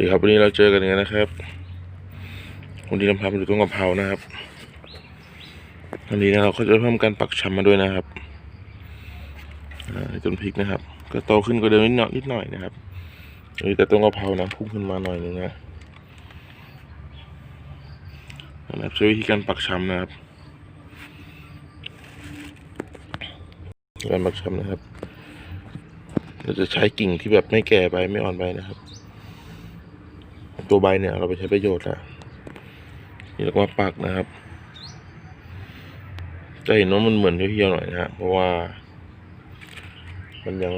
ดีครับวันนี้เราเจอกันอีกนะครับวันนี้เราพาไปดูต้นกะเพรานะครับวันนี้นะเราก็จะเพิ่มการปักชำมาด้วยนะครับต้นพริกนะครับ ก็โตขึ้นกว่าเดิมนิดหน่อยนิดหน่อยนะครับเฮ้แต่ต้นกะเพรานะพุ่งขึ้นมาหน่อยนึงนะนะครับใช้วิธีการปักชำนะครับ การปักชำนะครับ เราจะใช้กิ่งที่แบบไม่แก่ไปไม่อ่อนไปนะครับ ตัวใบเนี่ย เราไปใช้ประโยชน์ละนี่เราก็มาปักนะครับ จะเห็นว่ามันเหมือนเพียวๆหน่อยนะฮะเพราะว่า มันยัง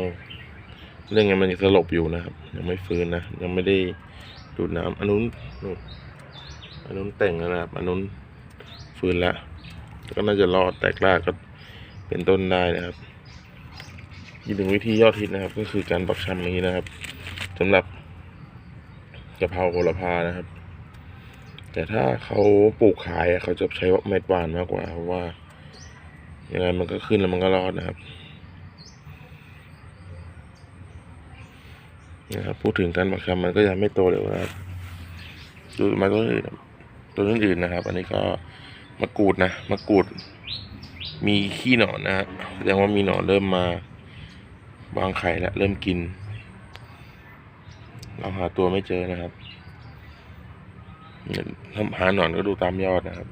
เรื่องไงมันยังสลบอยู่นะครับ ยังไม่ฟื้นนะยังไม่ได้ดูดน้ำอันนู้นนู่นอันนู้นแต่งแล้วนะครับอันนู้นฟื้นแล้วก็น่าจะรอดแตกรากก็เป็นต้นได้นะครับอีกหนึ่งวิธียอดฮิตนะครับ ก็คือการปักชำนี้นะครับสำหรับ กะเพราโหระพานะครับ แต่ถ้าเขาปลูกขายเขาจะใช้เม็ดหวานมากกว่า เพราะว่ายังไงมันก็ขึ้นแล้วมันก็รอดนะครับนะครับพูดถึงการปักชำมันก็ยังไม่โตเร็วนะครับดูมาต้นอื่นต้นอื่นนะครับ อันนี้ก็มะกรูดนะมะกรูด มีขี้หนอนนะฮะแสดงว่ามีหนอนเริ่มมาวางไข่แล้วเริ่มกิน เราหาตัวไม่เจอนะครับทำหาหนอนก็ดูตามยอดนะครับ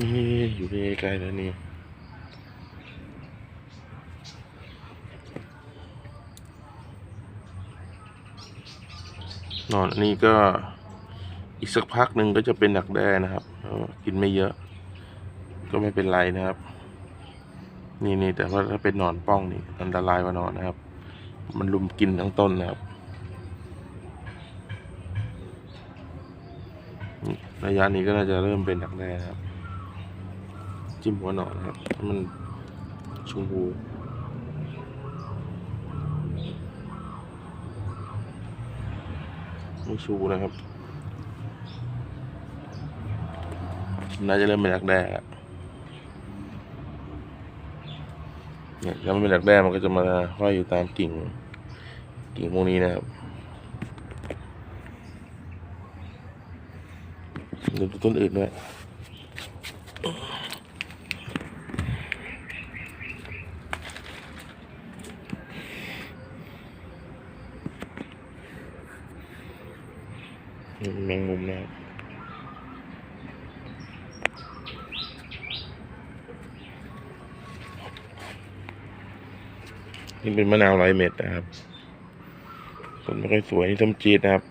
นี่อยู่ใกล้ๆแล้วนี่หนอนอันนี้ก็อีกสักพักหนึ่งก็จะเป็นดักแด้นะครับกินไม่เยอะ ก็ไม่เป็นไรนะครับ นี่นี่แต่ว่าถ้าเป็นหนอนป้องนี่อันตรายกว่านอนนะครับ มันลุมกินทั้งต้นนะครับนี่ ระยะนี้ก็น่าจะเริ่มเป็นดักแด้ครับ จิ้มหัวหนอนนะครับมันชมพูไม่ชูนะครับ น่าจะเริ่มเป็นดักแด้แล้วเนี่ยถ้ามันเป็นดักแด้มันก็จะมาห้อยอยู่ตามกิ่ง กิ่งพวกนี้นะครับ ดูต้นอื่นด้วยแมงมุมนะครับนี่เป็นมะนาวไรเม็ดนะครับต้นไม่ค่อยสวยนี่ส้มจีดนะครับ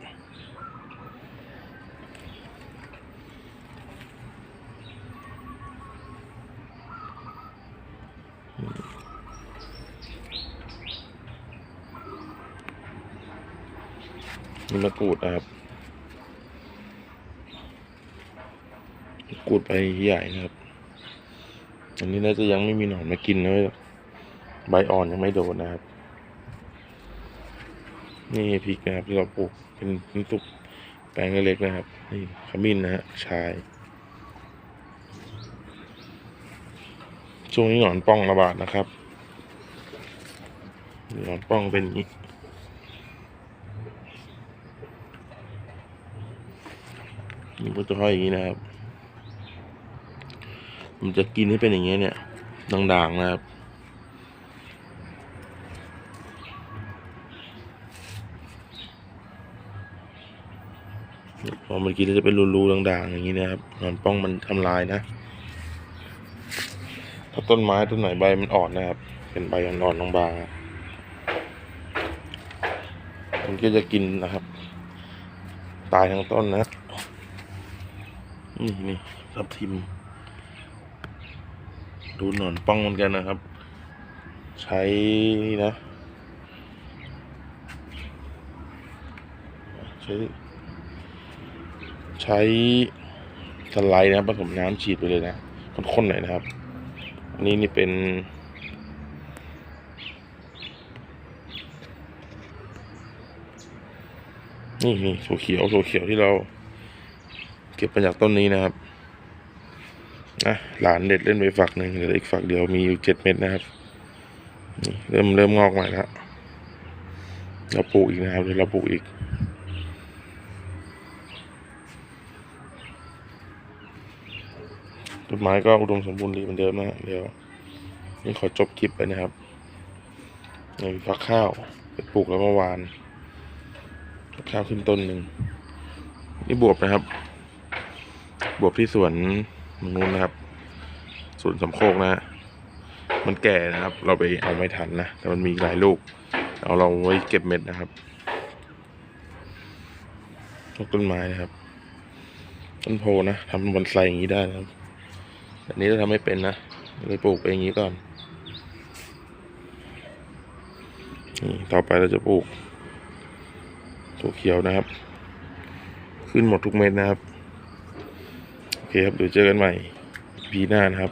นี่มะกรูดนะครับมะกรูดใบใหญ่นะครับ อันนี้น่าจะยังไม่มีหนอนมากินเลยใบอ่อนยังไม่โดนนะครับ นี่พริกนะครับที่เราปลูกเป็นเป็นตุกแปลงเล็กๆนะครับ นี่ขมิ้นนะฮะชาย ช่วงนี้หนอนป้องระบาดนะครับ หนอนป้องเป็นอย่างนี้ นี่ก็จะห้อยอย่างนี้นะครับ มันจะกินให้เป็นอย่างเงี้ยเนี่ยด่างๆนะครับ พอมันกินแล้วจะเป็นรูๆด่างๆอย่างนี้นะครับหนอนป้องมันทำลายนะ ถ้าต้นไม้ต้นไหนใบมันอ่อนนะครับ เป็นใบอ่อนๆบางๆมันก็จะกินนะครับ ตายทั้งต้นนะ นี่นี่ทับทิม ดูหนอนป้องเหมือนกันนะครับ ใช้นี่นะ ใช้ ใช้สไลด์นะครับผสมน้ำฉีดไปเลยนะข้นๆหน่อยนะครับ อันนี้นี่เป็นนี่นี่ถั่วเขียวถั่วเขียวที่เรา เก็บมาจากต้นนี้นะครับนะหลานเด็ดเล่นไปฝักหนึ่งเหลืออีกฝักเดียวมีอยู่เจ็ดเม็ดนะครับเริ่มเริ่มงอกมาแล้วเราปลูกอีกนะครับเดี๋ยวเราปลูกอีกต้นไม้ก็อุดมสมบูรณ์ดีเหมือนเดิมนะเดี๋ยวนี่ขอจบคลิปไปนะครับในฝักข้าวไปปลูกแล้วเมื่อวานข้าวขึ้นต้นหนึ่งนี่บวบนะครับ บวบที่สวนตรงนู้นนะครับสวนสำโคกนะฮะมันแก่นะครับ เราไปเอาไม่ทันนะแต่มันมีหลายลูก เอาเราไว้เก็บเม็ดนะครับต้นไม้นะครับ ต้นโพนะทำบอนไซอย่างนี้ได้นะครับอันนี้เราทำไม่เป็นนะเลยปลูกไปอย่างนี้ก่อนนี่ต่อไปเราจะปลูกถั่วเขียวนะครับ ขึ้นหมดทุกเม็ดนะครับ คครับเดี๋ยวเจอกันใหม่พีหน้านะครับ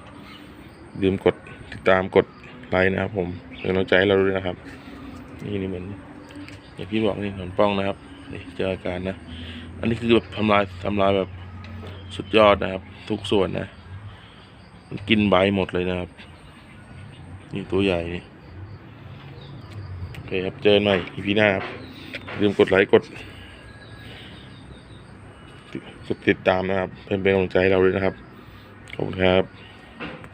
ลืมกดติดตามกดไลค์นะครับ ผมเป็นกำลังใจให้เราด้วยนะครับ นี่นี่เหมือนอย่างที่บอกนี่เหมือนป้องนะครับนี่เจออาการนะ อันนี้คือแบบทำลายทำลายแบบสุดยอดนะครับ ทุกส่วนนะมันกินใบหมดเลยนะครับ นี่ตัวใหญ่นี่โอเคครับเจอกันใหม่อีพีหน้าครับลืมกดไลค์กดกด ติดตามนะครับ เป็นเป็นกำลังใจให้เราด้วยนะครับ ขอบคุณครับ